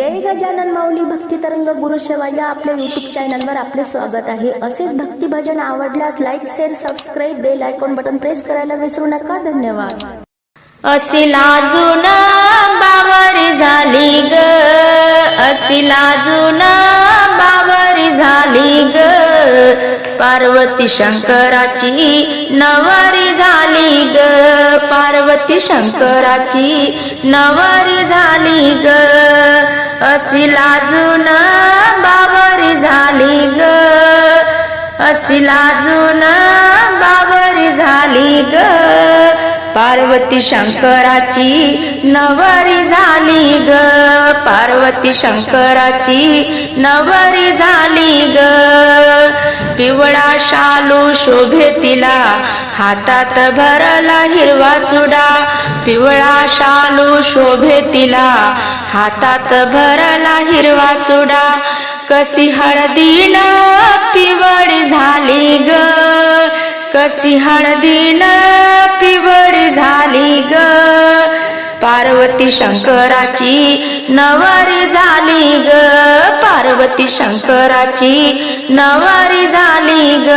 जय गजानन माऊली भक्ती तरंग गुरु सेवा या आपल्या युट्यूब चॅनलवर आपले स्वागत आहे. असेच भक्ती भजन आवडल्यास like share subscribe bell icon button press करायला विसरू नका. धन्यवाद. अशी लाजून बावर झाली ग. अशी लाजून बावर झाली ग. पार्वती शंकराची नवारी झाली ग. पार्वती शंकराची नवारी झाली ग. अशी लाजून बाबरी झाली ग. अशी लाजून बाबरी झाली ग. पार्वती शंकराची नवरी झाली ग. पार्वती शंकराची नवरी झाली ग. पिवळा शालू शोभे तिला. हातात भरला हिरवा चुडा. पिवळा शालू शोभे तिला. हातात भरला हिरवा चुडा. कशी हळदीन पिवळी झाली ग? कशी हळदीन पिवळ झाली ग? पार्वती शंकराची नवारी झाली ग. पार्वती शंकराची नवारी झाली ग.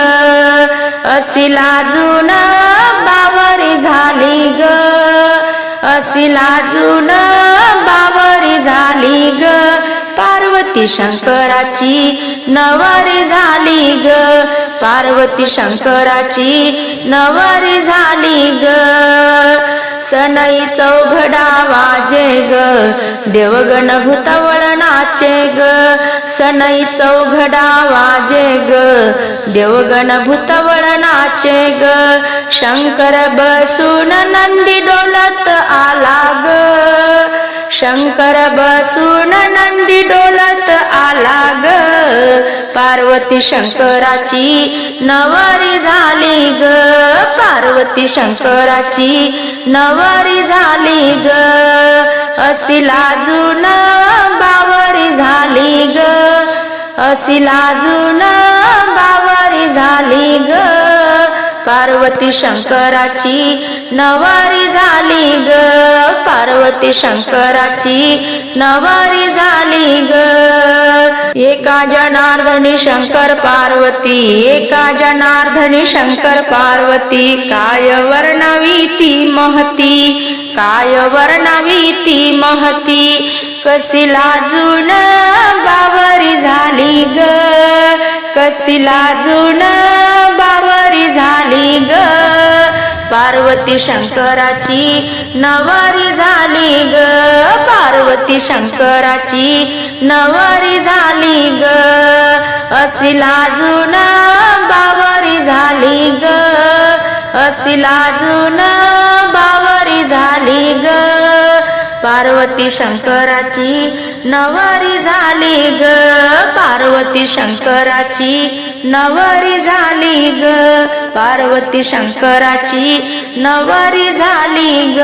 अशी लाजून बावरी झाली ग. अशी लाजून बावरी झाली ग. पार्वती शंकराची नवारी झाली ग. पार्वती शंकराची नवारी झाली ग. सनई चौघडा वाजे ग. देवगण भूतवळ नाचे ग. सनई चौघडा वाजे ग. देवगण भूतवळ नाचे ग. शंकर बसून नंदी डोलत आला ग. शंकर बसून नंदी डोलत आला ग. पार्वती शंकराची नवरी झाली ग. पार्वती शंकराची नवरी झाली ग. अशी लाजून बावरी झाली ग. अशी लाजून बावरी झाली ग. पार्वती शंकराची नवारी झाली ग. पार्वती शंकराची नवारी झाली ग. एका जनार्दनी शंकर पार्वती एका जनार्दनी शंकर पार्वती काय वर्णवी ती महती काय वर्णवी ती महती कशी लाजून बावरी झाली ग? कशी लाजून बावरी झाली ग? पार्वती शंकराची नवारी झाली ग? पार्वती शंकराची नवारी झाली असी लाजून बावरी झाली ग. असी लाजून बावरी झाली ग. पार्वती शंकराची नवरी झाली ग. पार्वती शंकराची नवरी झाली ग. पार्वती शंकराची नवरी झाली ग.